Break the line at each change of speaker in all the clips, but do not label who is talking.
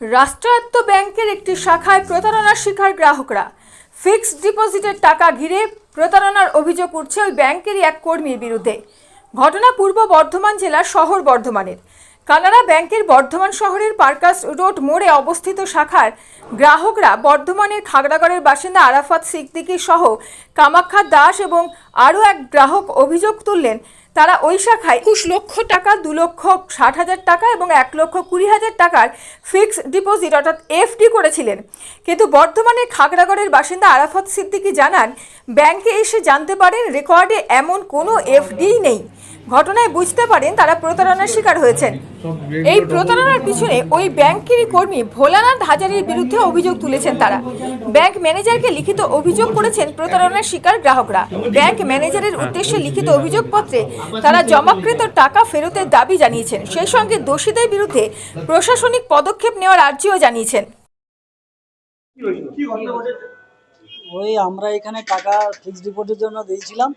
রাষ্ট্রায়ত্ত ব্যাংকের একটি শাখায় প্রতারণার শিকার গ্রাহকরা। ফিক্সড ডিপোজিটের টাকা ঘিরে প্রতারণার অভিযোগ উঠছে ওই ব্যাংকেরই এক কর্মীর বিরুদ্ধে। ঘটনা পূর্ব বর্ধমান জেলার শহর বর্ধমানের। কানাড়া ব্যাংকের বর্ধমান শহরের পার্কাস রোড মোড়ে অবস্থিত শাখার গ্রাহকরা বর্ধমানের খাগড়াগড়ের বাসিন্দা আরাফাত সিদ্দিকী সহ কামাখ্যা দাস এবং আরও এক গ্রাহক অভিযোগ তুললেন তারা ওই শাখায় একুশ লক্ষ টাকা, দু লক্ষ ষাট হাজার টাকা এবং এক লক্ষ কুড়ি হাজার টাকার ফিক্সড ডিপোজিট অর্থাৎ এফডি করেছিলেন। কিন্তু বর্তমানে খাগড়াগড়ের বাসিন্দা আরাফত সিদ্দিকি জানান, ব্যাংকে এসে জানতে পারেন রেকর্ডে এমন কোনো এফডিই নেই। ঘটনায় বুঝতে পারেন তারা প্রতারণার শিকার হয়েছেন। এই প্রতারণার পিছনে ওই ব্যাংকেরই কর্মী ভোলানাথ হাজারের বিরুদ্ধে অভিযোগ তুলেছেন তারা। ব্যাংক ম্যানেজারকে লিখিত অভিযোগ করেছেন প্রতারণার শিকার গ্রাহকরা। ব্যাংক ম্যানেজারের উদ্দেশ্যে লিখিত অভিযোগপত্রে তারা জমাকৃত টাকা ফেরতের দাবি জানিয়েছেন। সেই সঙ্গে দোষীদের বিরুদ্ধে প্রশাসনিক পদক্ষেপ নেওয়ার আর্জিও জানিয়েছেন।
ওই আমরা এখানে টাকা ফিক্সড ডিপোজিটের জন্য দিয়েছিলাম।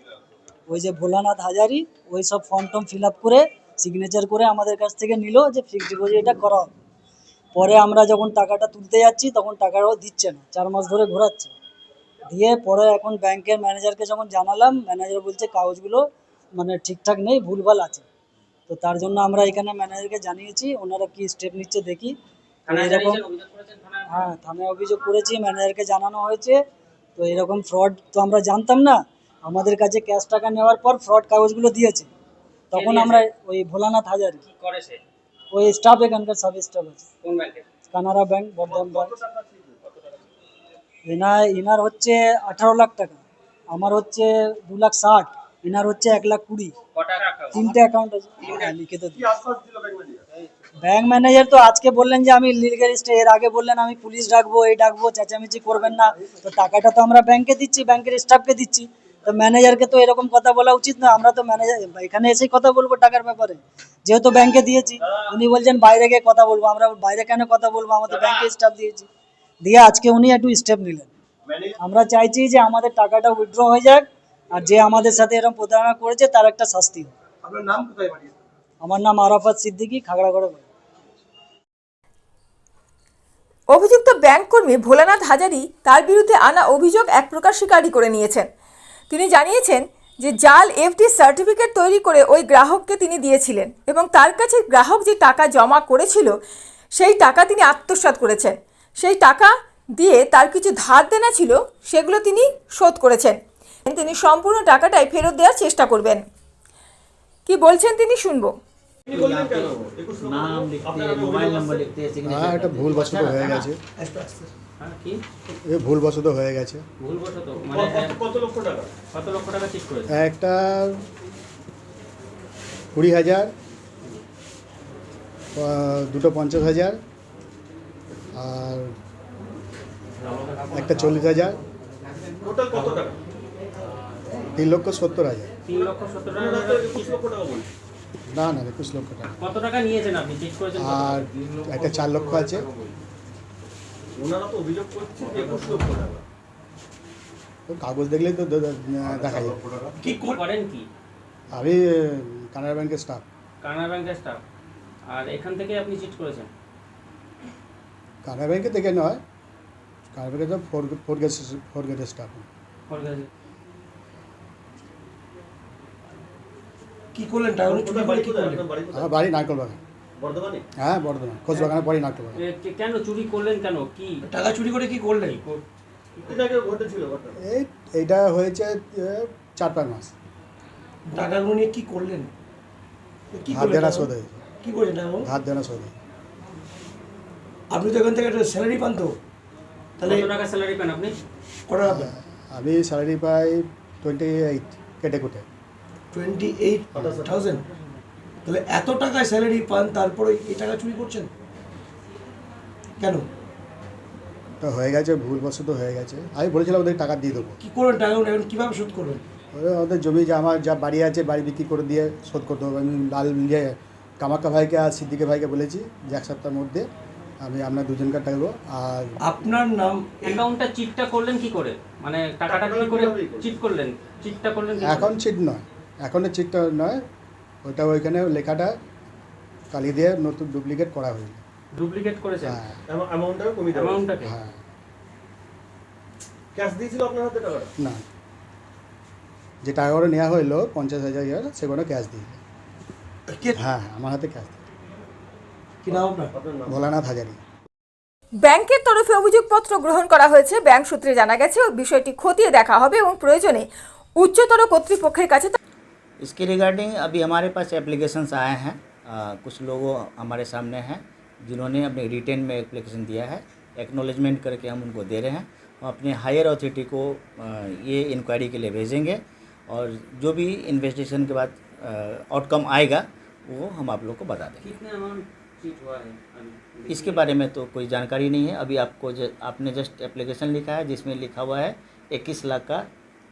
ওই যে ভোলানাথ হাজারি ওই সব ফর্ম টর্ম ফিল আপ করে সিগনেচার করে আমাদের কাছ থেকে নিল যে ফিক্সড ডিপোজিট এটা করা হবে। পরে আমরা যখন টাকাটা তুলতে যাচ্ছি তখন টাকাটাও দিচ্ছে না চার মাস ধরে ঘোরাচ্ছে। দিয়ে পরে এখন ব্যাংকের ম্যানেজারকে যখন জানালাম ম্যানেজার বলছে কাগজগুলো মানে ঠিকঠাক নেই ভুলভাল আছে। তো তার জন্য আমরা এখানে ম্যানেজারকে জানিয়েছি ওনারা কি স্টেপ নিচ্ছে দেখি। এরকম হ্যাঁ থানায় অভিযোগ করেছি ম্যানেজারকে জানানো হয়েছে। তো এরকম ফ্রড তো আমরা জানতাম না। আমাদের কাছে ক্যাশ টাকা নেওয়ার পর ফ্রড কাগজগুলো দিয়েছে। তখন আমরা ওই ভোলানাথ হাজারি।
কি করে সে?
ওই স্টাফ এখানকার সাব স্টাফ আছে।
কোন ব্যাংকে
কানাড়া ব্যাংক বর্ধমান ব্যাংক এনার এনার হচ্ছে আঠারো লাখ টাকা। আমার হচ্ছে দু লাখ ষাট। এনার হচ্ছে এক লাখ কুড়ি। তিনটে অ্যাকাউন্ট আছে। লিখে তো ব্যাংক ম্যানেজার তো আজকে বললেন যে আমি লিগাল স্টে এর আগে বললেন আমি পুলিশ ডাকবো এই ডাকবো চেঁচামেচি করবেন না। তো টাকাটা তো আমরা ব্যাংকে দিচ্ছি ব্যাংকের স্টাফকে দিচ্ছি। তো ম্যানেজারকে তো এরকম কথা বলা উচিত না। আমরা তো ম্যানেজার এখানে এসেই কথা বলব টাকার ব্যাপারে। যেহেতু ব্যাংকে দিয়েছি উনি বলছেন বাইরে গিয়ে কথা বলব। আমরা বাইরে কেন কথা বলব? আমাদের ব্যাংকে স্টাফ দিয়েছি। দিয়ে আজকে উনি একটু স্টেপ নিলেন। আমরা চাইছি যে আমাদের টাকাটা উইথড্র হয়ে যাক আর যে আমাদের সাথে এরকম প্রতারণা করেছে তার একটা শাস্তি আমার নাম আরাফাত সিদ্দিকী খাগড়াগড়ে বাড়ি।
অভিযুক্ত ব্যাংক কর্মী ভোলানাথ হাজারি তার বিরুদ্ধে আনা অভিযোগ এক প্রকার স্বীকারই করে নিয়েছেন। তিনি জানিয়েছেন যে জাল এফডি সার্টিফিকেট তৈরি করে ওই গ্রাহককে তিনি দিয়েছিলেন এবং তার কাছে গ্রাহক যে টাকা জমা করেছিল, সেই টাকা তিনি আত্মসাত করেছেন। সেই টাকা দিয়ে তার কিছু ধার দেনা ছিল, সেগুলো তিনি শোধ করেছেন। তিনি সম্পূর্ণ টাকাটাই ফেরত দেওয়ার চেষ্টা করবেন। কি বলছেন তিনি শুনব।
নাম লিখতে মোবাইল নাম্বার লিখতে
হ্যাঁ
সিগনেচার
এটা ভুলবশত হয়ে গেছে।
হ্যাঁ
এ ভুলবশত হয়ে গেছে।
ভুলবশত মানে
কত- কত লক্ষ টাকা?
কত লক্ষ টাকা ঠিক করেছে?
একটা কুড়ি হাজার দুটো পঞ্চাশ হাজার আর একটা চল্লিশ হাজার।
টোটাল কত টাকা?
তিন লক্ষ সত্তর হাজার।
তিন লক্ষ সত্তর টাকা।
না না একুশ লক্ষ টাকা।
কত টাকা নিয়েছেন আপনি? ঠিক করেছেন
আর একটা চার লক্ষ আছে।
ওনারা তো অভিযোগ করছে যে একুশ লক্ষ টাকা।
কাগজ দেখলেই তো দেখা যায়।
কি করেন কি?
আমি কানাড়া ব্যাংকের স্টাফ
কানাড়া ব্যাংকের স্টাফ আর এখান থেকে আপনি চিট করেছেন?
কানাড়া ব্যাংকে থেকে নয় কানাড়া ব্যাংকে তো ফোর ফোর গেট ফোর গেটের স্টাফ
কাছে
কি করলেন? টাকা চুরি করে
বাড়ি
কি করলেন?
বাড়ি
আমার বাড়ি নারকেল বাগান
বর্ধমানে?
হ্যাঁ বর্ধমান খোঁজ বাগানের পরেই নারকেল বাগান
কেন চুরি করলেন কেন? কি?
টাকা চুরি করে কি করলেন?
এই এইটা হয়েছে চার পাঁচ মাস।
টাকাগুলো নিয়ে কি করলেন? কি
হাত
করলেন
দেনা
টাকা?
শোধ হয়েছে।
কি করেছেন
হাত দেনা শোধ
আপনি তো এখান থেকে একটা স্যালারি পান তো। তাহলে
কত টাকা স্যালারি পান আপনি?
টাকা
আমি স্যালারি পাই টোয়েন্টি এইট কেটে কুটে।
টোয়েন্টি এইট থাউজেন্ড তাহলে এত টাকায় স্যালারি পান তারপরে এই টাকা চুরি করছেন? কেন?
তো হয়ে গেছে ভুলবশত হয়ে গেছে। আমি বলেছিলাম ওদের টাকা দিয়ে দেবো।
কি করবেন টাকাগুলো এখন কীভাবে শোধ করবেন?
ওদের জমি যে আমার যা বাড়ি আছে বাড়ি বিক্রি করে দিয়ে শোধ করতে হবে। আমি লাল ইয়ে কামাক্কা ভাইকে আর সিদ্দিকে ভাইকে বলেছি যে এক সপ্তাহের মধ্যে আমি আপনার দুজনকে টাকা দেবো আর
আপনার নাম
অ্যাকাউন্টটা চিটটা করলেন কি করে? মানে টাকাটা কি করে চিট করলেন? চিটটা করলেন?
এখন চিট নয়। এখনের চিটটা নয় ওইটা ওইখানে লেখাটা কালি দিয়ে নতুন ডুপ্লিকেট করা হয়েছে।
ডুপ্লিকেট করেছেন?
হ্যাঁ।
কমিয়ে দেওয়া
অ্যামাউন্টটাকে
হ্যাঁ।
ক্যাশ দিয়েছিল আপনার হাতে টাকাটা?
না। যে টাকাগুলো নেওয়া হইল পঞ্চাশ হাজার ইয়ার সেগুলো ক্যাশ দিয়ে হ্যাঁ আমার হাতে ক্যাশ দিয়ে
কি নাম আপনার?
আপনার
ভোলানাথ হাজারি।
ব্যাংকের তরফে অভিযোগপত্র গ্রহণ করা হয়েছে। ব্যাংক সূত্রে জানা গেছে ওই বিষয়টি খতিয়ে দেখা হবে এবং প্রয়োজনে উচ্চতর কর্তৃপক্ষের কাছে
इसके रिगार्डिंग अभी हमारे पास एप्लीकेशंस आए हैं। आ, कुछ लोगों हमारे सामने हैं जिन्होंने अपने रिटेन में एप्लीकेशन दिया है। एक्नॉलेजमेंट करके हम उनको दे रहे हैं। हम अपने हायर अथॉरिटी को ये इंक्वायरी के लिए भेजेंगे और जो भी इन्वेस्टिगेशन के बाद आउटकम आएगा वो हम आप लोग को बता देंगे।
कितने अमाउंट हुआ है?
इसके बारे में तो कोई जानकारी नहीं है। अभी आपको ज, आपने जस्ट एप्लीकेशन लिखा है जिसमें लिखा हुआ है इक्कीस लाख का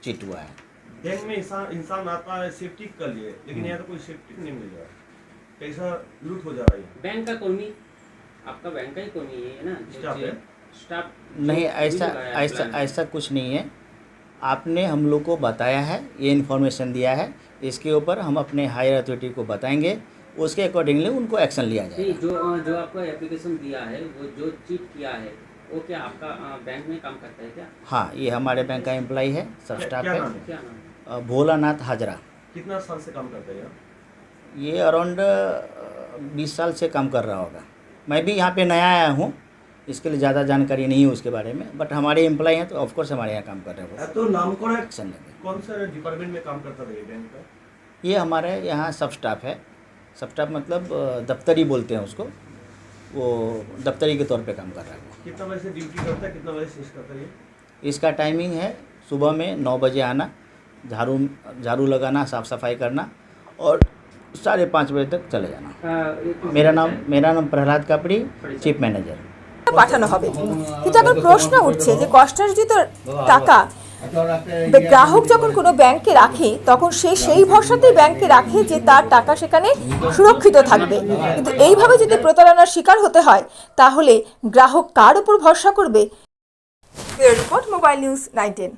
चिट हुआ है।
बैंक में इंसान इंसान आता है सेफ्टी कर लिए। लेकिन यहाँ तो कोई सेफ्टी नहीं मिल रहा। है कैसा लूट हो जा रहा है
बैंक का कर्मी आपका बैंक का ही कर्मी है ना?
स्टाफ है?
स्टाफ
नहीं ऐसा ऐसा ऐसा कुछ नहीं है। आपने हम लोग को बताया है ये इन्फॉर्मेशन दिया है। इसके ऊपर हम अपने हायर अथॉरिटी को बताएँगे। उसके अकॉर्डिंगली उनको एक्शन लिया जाएगा।
जो जो आपको एप्लीकेशन दिया है वो जो चीट किया है वो क्या आपका बैंक में काम करता है क्या?
हाँ ये हमारे बैंक का एम्प्लॉय है सब स्टाफ है।
क्या नाम
भोलानाथ हाजरा।
कितना साल से काम करते हैं
ये अराउंड बीस साल से काम कर रहा होगा। मैं भी यहाँ पे नया आया हूँ इसके लिए ज़्यादा जानकारी नहीं है उसके बारे में बट हमारे एम्प्लॉय हैं तो ऑफकोर्स हमारे यहाँ काम कर रहे हैं
तो
नाम कौन
कौन सा डिपार्टमेंट में काम करता है बैंक का?
ये हमारे यहाँ सब स्टाफ है। सब स्टाफ मतलब दफ्तरी बोलते हैं उसको। वो दफ्तरी के तौर पे काम कर रहा है
कितना बजे से ड्यूटी करता है कितना बजे से करता है
इसका टाइमिंग है सुबह में नौ बजे आना। झाड़ू झाड़ू लगाना साफ़ सफाई करना और साढ़े पाँच बजे तक चले जाना
अ, एक-
मेरा नाम मेरा नाम प्रहलाद कापड़ी चीफ मैनेजर
পাঠানো হবে কিন্তু এখন প্রশ্ন উঠছে যে কষ্টার্জিত টাকা গ্রাহক যখন কোনো ব্যাংকে রাখে তখন সে সেই ভরসাতেই ব্যাংকে রাখে যে তার টাকা সেখানে সুরক্ষিত থাকবে কিন্তু এইভাবে যদি প্রতারণার শিকার হতে হয় তাহলে গ্রাহক কার উপর ভরসা করবে রিপোর্ট মোবাইল নিউজ নাইনটেন